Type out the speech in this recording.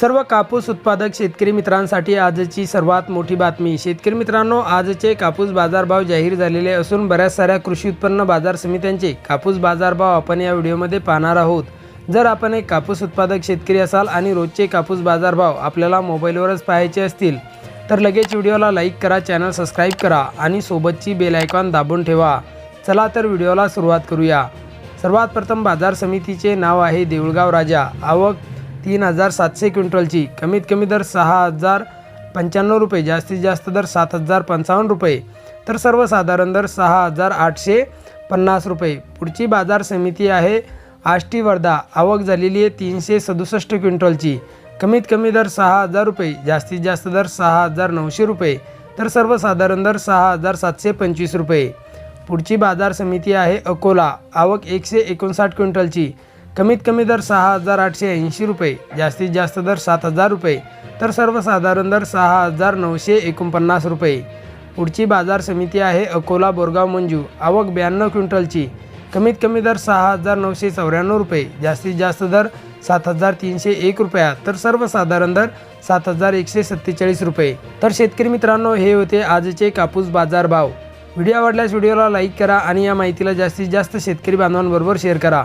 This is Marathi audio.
सर्व कापूस उत्पादक शेतकरी मित्रांसाठी आजची सर्वात मोठी बातमी. शेतकरी मित्रांनो आजचे कापूस बाजारभाव जाहीर झालेले असून बऱ्याच साऱ्या कृषी उत्पन्न बाजार समित्यांचे कापूस बाजारभाव आपण या व्हिडिओमध्ये पाहणार आहोत. जर आपण एक कापूस उत्पादक शेतकरी असाल आणि रोजचे कापूस बाजारभाव आपल्याला मोबाईलवरच पाहायचे असतील तर लगेच व्हिडिओला लाईक करा चॅनल सबस्क्राईब करा आणि सोबतची बेल आयकॉन दाबून ठेवा. चला तर व्हिडिओला सुरुवात करूया. सर्वात प्रथम बाजार समितीचे नाव आहे देऊळगाव राजा. आवक तीन हजार सातशे क्विंटलची. कमीत कमी दर सहा हजार पंच्याण्णव रुपये जास्तीत जास्त दर सात हजार पंचावन्न रुपये. तर सर्वसाधारण दर सहा हजार आठशे पन्नास रुपये. पुढची बाजार समिती आहे आष्टी वर्धा आवक झालेली आहे तीनशे सदुसष्ट क्विंटलची. कमीत कमी दर सहा हजार रुपये जास्तीत जास्त दर सहा हजार नऊशे रुपये. तर सर्वसाधारण दर सहा हजार सातशे पंचवीस रुपये. पुढची बाजार समिती आहे अकोला. आवक एकशे एकोणसाठ क्विंटलची. कमीत कमी दर सहा हजार आठशे ऐंशी रुपये जास्तीत जास्त दर सात हजार रुपये तर सर्वसाधारण दर सहा हजार नऊशे एकोणपन्नास रुपये. पुढची बाजार समिती आहे अकोला बोरगाव मंजू आवक ब्याण्णव क्विंटलची. कमीत कमी दर सहा हजार नऊशे चौऱ्याण्णव रुपये जास्तीत जास्त दर सात हजार तीनशे एक रुपया तर सर्वसाधारण दर सात हजार एकशे सत्तेचाळीस रुपये. तर शेतकरी मित्रांनो हे होते आजचे कापूस बाजार भाव. व्हिडिओ आवडल्यास व्हिडिओला लाईक करा आणि या माहितीला जास्तीत जास्त शेतकरी बांधवांबरोबर शेअर करा.